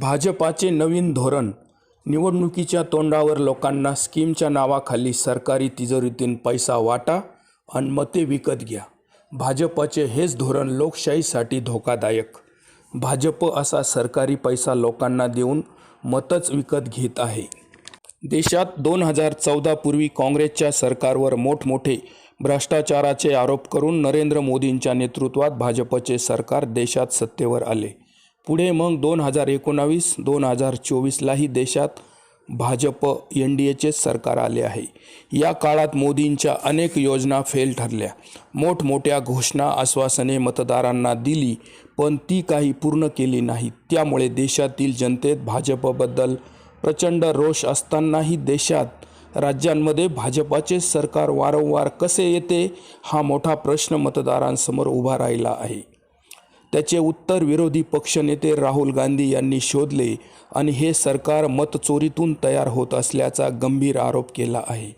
भाजपाचे नवीन धोरण. निवडणुकीच्या तोंडावर लोकांना स्कीमच्या नावाखाली सरकारी तिजोरीतून पैसा वाटा आणि मते विकत घ्या. भाजपचे हेच धोरण लोकशाहीसाठी धोकादायक. भाजप असा सरकारी पैसा लोकांना देऊन मतच विकत घेत आहे. देशात दोन हजार चौदापूर्वी काँग्रेसच्या सरकारवर मोठमोठे भ्रष्टाचाराचे आरोप करून नरेंद्र मोदींच्या नेतृत्वात भाजपचे सरकार देशात सत्तेवर आले. पुढे मग दोन हजार एकोणावीस दोन हजार चोवीसलाही देशात भाजप एन डी एचेच सरकार आले आहे. या काळात मोदींच्या अनेक योजना फेल ठरल्या. मोठमोठ्या घोषणा आश्वासने मतदारांना दिली पण ती काही पूर्ण केली नाहीत. त्यामुळे देशातील जनतेत भाजपबद्दल प्रचंड रोष असतानाही देशात राज्यांमध्ये भाजपाचे सरकार वारंवार कसे येते हा मोठा प्रश्न मतदारांसमोर उभा राहिला आहे. त्याचे उत्तर विरोधी पक्षनेते राहुल गांधी यांनी शोधले आणि हे सरकार मतचोरीतून तयार होत असल्याचा गंभीर आरोप केला आहे.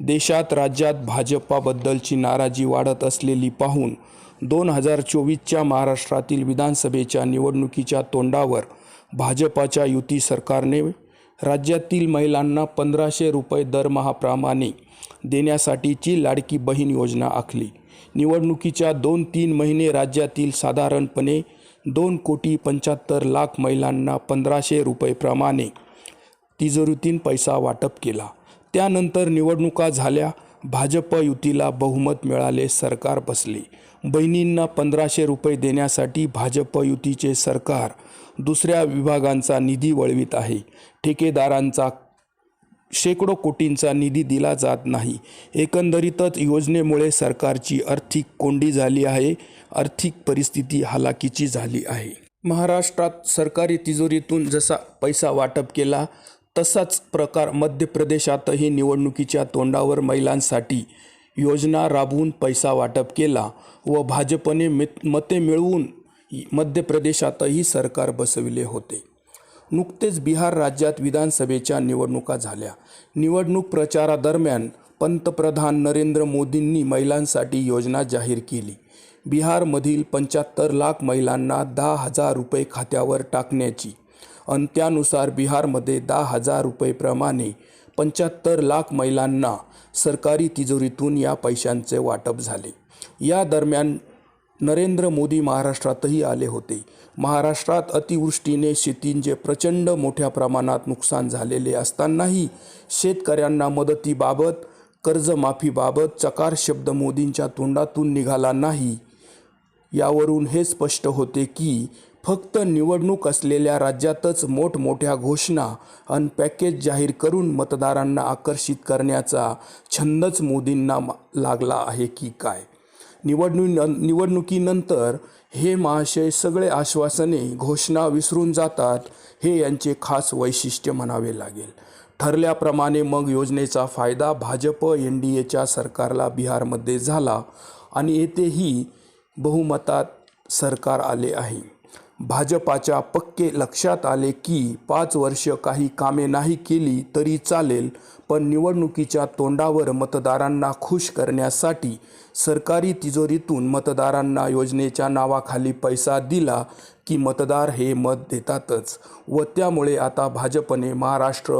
देशात राज्यात भाजपाबद्दलची नाराजी वाढत असलेली पाहून दोन हजार चोवीसच्या महाराष्ट्रातील विधानसभेच्या निवडणुकीच्या तोंडावर भाजपाच्या युती सरकारने राज्यातील महिलांना पंधराशे रुपये दरमहाप्रमाणे देण्यासाठीची लाडकी बहीण योजना आखली. निवडणुकीच्या दोन तीन महिने राज्यातील साधारणपणे दोन कोटी पंच्याहत्तर लाख महिलांना पंधराशे रुपयेप्रमाणे तिजोरीतून पैसा वाटप केला. त्यानंतर निवडणुका झाल्या भाजप युतीला बहुमत मिळाले सरकार बसले. बहिणींना पंधराशे रुपये देण्यासाठी भाजप युतीचे सरकार दुसऱ्या विभागांचा निधी वळवित आहे. ठेकेदारांचा शेकडो कोटींचा निधी दिला जात नाही. एकंदरीतच योजनेमुळे सरकारची आर्थिक कोंडी झाली आहे. आर्थिक परिस्थिती हालाकीची झाली आहे. महाराष्ट्रात सरकारी तिजोरीतून जसा पैसा वाटप केला तसाच प्रकार मध्य प्रदेशातही निवडणुकीच्या तोंडावर महिलांसाठी योजना राबवून पैसा वाटप केला व भाजपने मित मते मिळवून मध्य प्रदेशातही सरकार बसविले होते. नुकतेच बिहार राज्यात विधानसभेच्या निवडणुका झाल्या. निवडणूक प्रचारादरम्यान पंतप्रधान नरेंद्र मोदींनी महिलांसाठी योजना जाहीर केली. बिहारमधील पंच्याहत्तर लाख महिलांना दहा हजार रुपये खात्यावर टाकण्याची आणि त्यानुसार बिहारमध्ये दहा हजार रुपयेप्रमाणे पंच्याहत्तर लाख महिलांना सरकारी तिजोरीतून या पैशांचे वाटप झाले. या दरम्यान नरेंद्र मोदी महाराष्ट्रातही आले होते. महाराष्ट्रात अतिवृष्टीने शेतींचे प्रचंड मोठ्या प्रमाणात नुकसान झालेले असतानाही शेतकऱ्यांना मदतीबाबत कर्जमाफीबाबत चकार शब्द मोदींच्या तोंडातून निघाला नाही. यावरून हे स्पष्ट होते की फक्त निवडणूक असलेल्या राज्यातच मोठमोठ्या घोषणा आणि पॅकेज जाहीर करून मतदारांना आकर्षित करण्याचा छंदच मोदींना मा- लागला आहे की काय? निवडणू निवडणुकीनंतर हे महाशय सगळे आश्वासने घोषणा विसरून जातात हे यांचे खास वैशिष्ट्य म्हणावे लागेल. ठरल्याप्रमाणे मग योजनेचा फायदा भाजप एन डी एच्या सरकारला बिहारमध्ये झाला आणि येथेही बहुमतात सरकार आले आहे. भाजपाच्या पक्के लक्षात आले की पाच वर्ष काही कामे नाही केली तरी चालेल पण निवडणुकीच्या तोंडावर मतदारांना खुश करण्यासाठी सरकारी तिजोरीतून मतदारांना योजनेच्या नावाखाली पैसा दिला की मतदार हे मत देतातच व त्यामुळे आता भाजपने महाराष्ट्र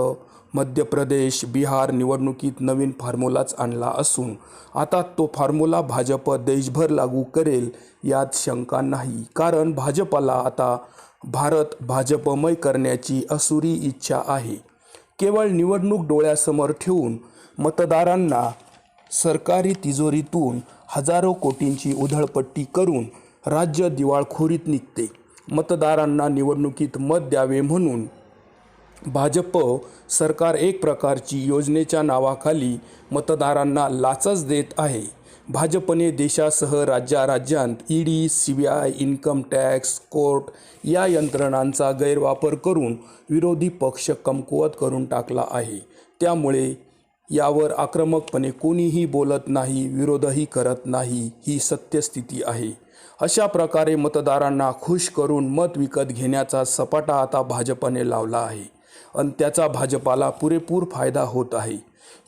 मध्य प्रदेश बिहार निवडणुकीत नवीन फॉर्म्युलाच आणला असून आता तो फॉर्म्युला भाजप देशभर लागू करेल यात शंका नाही. कारण भाजपला आता भारत भाजपमय करण्याची असुरी इच्छा आहे. केवळ निवडणूक डोळ्यासमोर ठेवून मतदारांना सरकारी तिजोरीतून हजारो कोटींची उधळपट्टी करून राज्य दिवाळखोरीत निघते. मतदारांना निवडणुकीत मत द्यावे म्हणून भाजप सरकार एक प्रकारची योजनेच्या नावाखाली मतदारांना लाचच देत आहे. भाजपने देशासह राज्याराज्यांत D C B I income tax court या यंत्रणांचा गैरवापर करून विरोधी पक्ष कमकुवत करून टाकला आहे. त्यामुळे यावर आक्रमकपणे कोणीही बोलत नाही विरोधही करत नाही ही सत्यस्थिती आहे. अशा प्रकारे मतदारांना खुश करून मत विकत घेण्याचा सपाटा आता भाजपने लावला आहे. आणि त्याचा भाजपाला पुरेपूर फायदा होत आहे.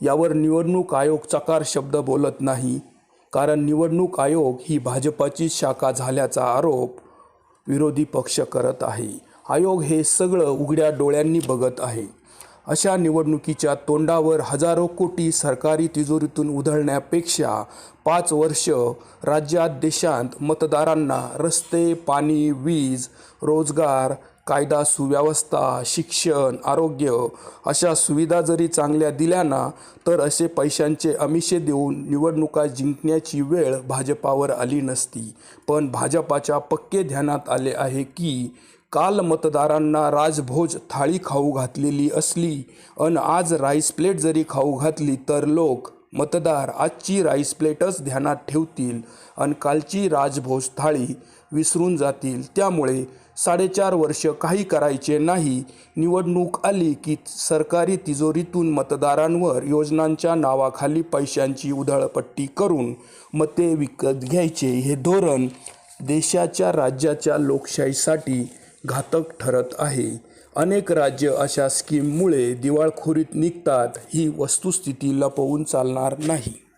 यावर निवडणूक आयोग चकार शब्द बोलत नाही. कारण निवडणूक आयोग ही भाजपाची शाखा झाल्याचा आरोप विरोधी पक्ष करत आहे. आयोग हे सगळं उघड्या डोळ्यांनी बघत आहे. अशा निवडणुकीच्या तोंडावर हजारो कोटी सरकारी तिजोरीतून उधळण्यापेक्षा पाच वर्ष राज्यात देशांत मतदारांना रस्ते पाणी वीज रोजगार कायदा सुव्यवस्था शिक्षण आरोग्य अशा सुविधा जरी चांगल्या दिल्या ना तर असे पैशांचे अमिषे देऊन निवडणुका जिंकण्याची वेळ भाजपावर आली नसती. पण भाजपाच्या पक्के ध्यानात आले आहे की काल मतदारांना राजभोज थाळी खाऊ घातलेली असली अन आज राईस प्लेट जरी खाऊ घातली तर लोक मतदार आजची राईस प्लेटच ध्यानात ठेवतील अन कालची राजभोज थाळी विसरून जातील. त्यामुळे साडेचार वर्ष काही करायचे नाही. निवडणूक आली की सरकारी तिजोरीतून मतदारांवर योजनांच्या नावाखाली पैशांची उधळपट्टी करून मते विकत घ्यायचे. हे धोरण देशाच्या राज्याच्या लोकशाहीसाठी घातक ठरत आहे. अनेक राज्य अशा स्कीममुळे दिवाळखोरीत निघतात. ही वस्तुस्थिती लपवून चालणार नाही.